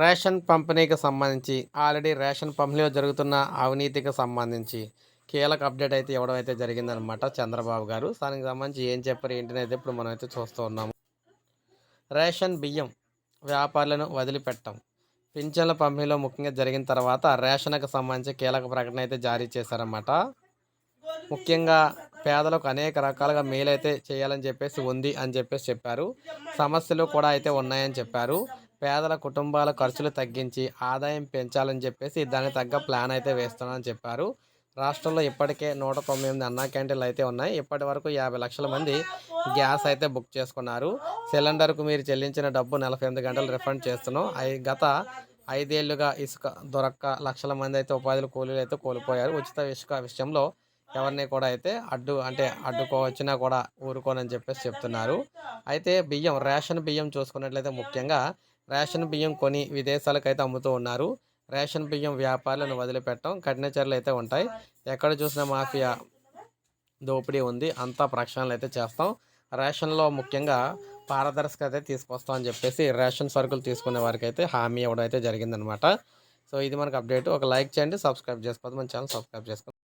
Ration పంపిణీకి సంబంధించి already ration పంపిణీలో జరుగుతున్న అవినీతికి సంబంధించి కీలక అప్డేట్ అయితే ఇవ్వడం అయితే జరిగిందనమాట చంద్రబాబు గారు. దానికి సంబంధించి ఏం చెప్పారు ఏంటనేది ఇప్పుడు మనం అయితే చూస్తూ ఉన్నాము. రేషన్ బియ్యం వ్యాపారులను వదిలిపెట్టం పింఛన్ల పంపిణీలో ముఖ్యంగా జరిగిన తర్వాత రేషన్కు సంబంధించి కీలక ప్రకటన అయితే జారీ చేశారన్నమాట. ముఖ్యంగా పేదలకు అనేక రకాలుగా మేలైతే చేయాలని చెప్పేసి ఉంది అని చెప్పేసి చెప్పారు. సమస్యలు కూడా అయితే ఉన్నాయని చెప్పారు. పేదల కుటుంబాల ఖర్చులు తగ్గించి ఆదాయం పెంచాలని చెప్పేసి దానికి తగ్గ ప్లాన్ అయితే వేస్తున్నామని చెప్పారు. రాష్ట్రంలో ఇప్పటికే నూట తొంభై ఎనిమిది అన్నా క్యాంటీన్లు అయితే ఉన్నాయి. ఇప్పటి వరకు యాభై లక్షల మంది గ్యాస్ అయితే బుక్ చేసుకున్నారు. సిలిండర్కు మీరు చెల్లించిన డబ్బు నలభై ఎనిమిది గంటలు రిఫండ్ చేస్తున్నాం. అయి గత ఐదేళ్ళుగా ఇసుక దొరక్క లక్షల మంది అయితే ఉపాధులు కూలీలు అయితే కోల్పోయారు. ఉచిత ఇసుక విషయంలో ఎవరిని కూడా అయితే అడ్డు అంటే అడ్డుకో వచ్చినా కూడా ఊరుకోనని చెప్పేసి చెప్తున్నారు. అయితే బియ్యం రేషన్ బియ్యం చూసుకున్నట్లయితే ముఖ్యంగా రేషన్ బియ్యం కొని విదేశాలకు అయితే అమ్ముతూ ఉన్నారు. రేషన్ బియ్యం వ్యాపారులను వదిలిపెట్టడం కఠిన చర్యలు అయితే ఉంటాయి. ఎక్కడ చూసినా మాఫియా దోపిడీ ఉంది. అంతా ప్రక్షాళనలు అయితే చేస్తాం. రేషన్లో ముఖ్యంగా పారదర్శకత అయితే తీసుకొస్తాం అని చెప్పేసి రేషన్ సరుకులు తీసుకునే వారికి అయితే హామీ ఇవ్వడం అయితే జరిగిందనమాట. సో ఇది మనకు అప్డేట్. ఒక లైక్ చేయండి సబ్స్క్రైబ్ చేసుకోవద్దు మన ఛానల్ సబ్స్క్రైబ్ చేసుకోండి.